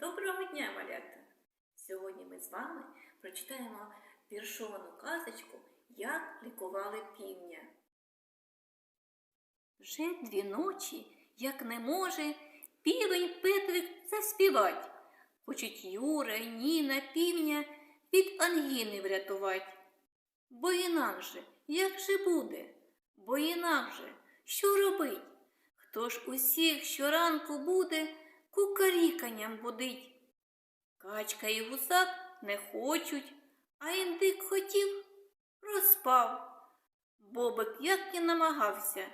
Доброго дня, малята! Сьогодні ми з вами прочитаємо віршовану казочку Як лікували півня. Вже дві ночі, як не може, півень Петрик заспівать. Хочуть Юра, Ніна, півня від ангіни врятувати. Бо інакше, як же буде? Бо інакше, що робить? Хто ж усіх щоранку буде кукаріканням будить? Качка і гусак не хочуть, а індик хотів, розпав. Бобик як і намагався,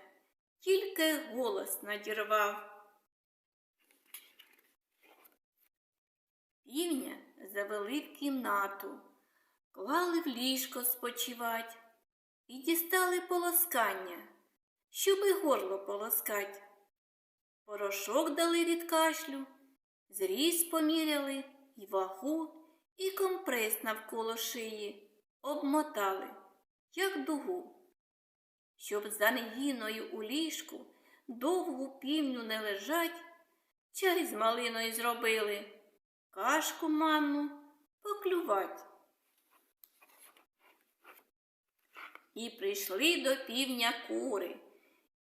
тільки голос надірвав. Півня завели в кімнату, клали в ліжко спочивать і дістали полоскання, щоби горло полоскать. Порошок дали від кашлю, зріз поміряли і вагу, і компрес навколо шиї обмотали, як дугу. Щоб за негіною у ліжку довгу півню не лежать, чай з малиною зробили, кашку манну поклювать. І прийшли до півня кури,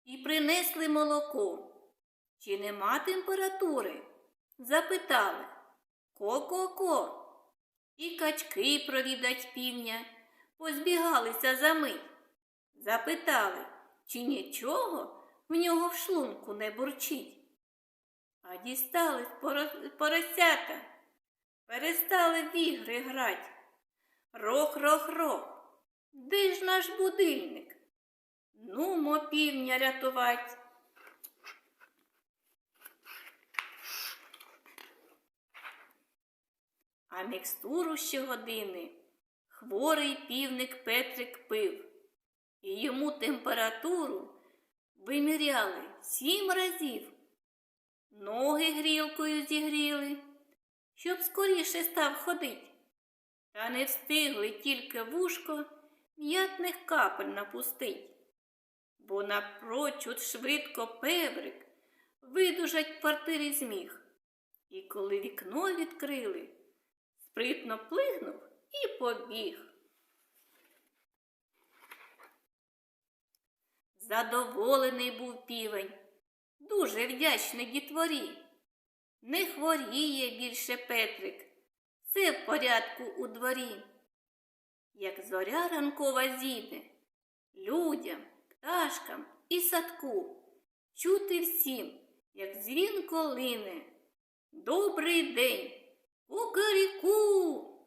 і принесли молоко. Чи нема температури? Запитали. Ко-ко-ко. І качки провідать півня, позбігалися за мить. Запитали, чи нічого в нього в шлунку не бурчить. А дістались поро- поросята, перестали в ігри грать. Рох-рох-рох. Де ж наш будильник? Нумо півня рятувать. А мікстуру щогодини хворий півник Петрик пив, і йому температуру виміряли сім разів. Ноги грілкою зігріли, щоб скоріше став ходить. Та не встигли тільки вушко м'ятних капель напустить, бо напрочуд швидко певрик видужать в квартирі зміг. І коли вікно відкрили, спритно плигнув і побіг. Задоволений був півень, дуже вдячний дітворі. Не хворіє більше Петрик, все в порядку у дворі. Як зоря ранкова зійде, людям, пташкам і садку чути всім, як дзвін колине. Добрий день, O Ugaricu!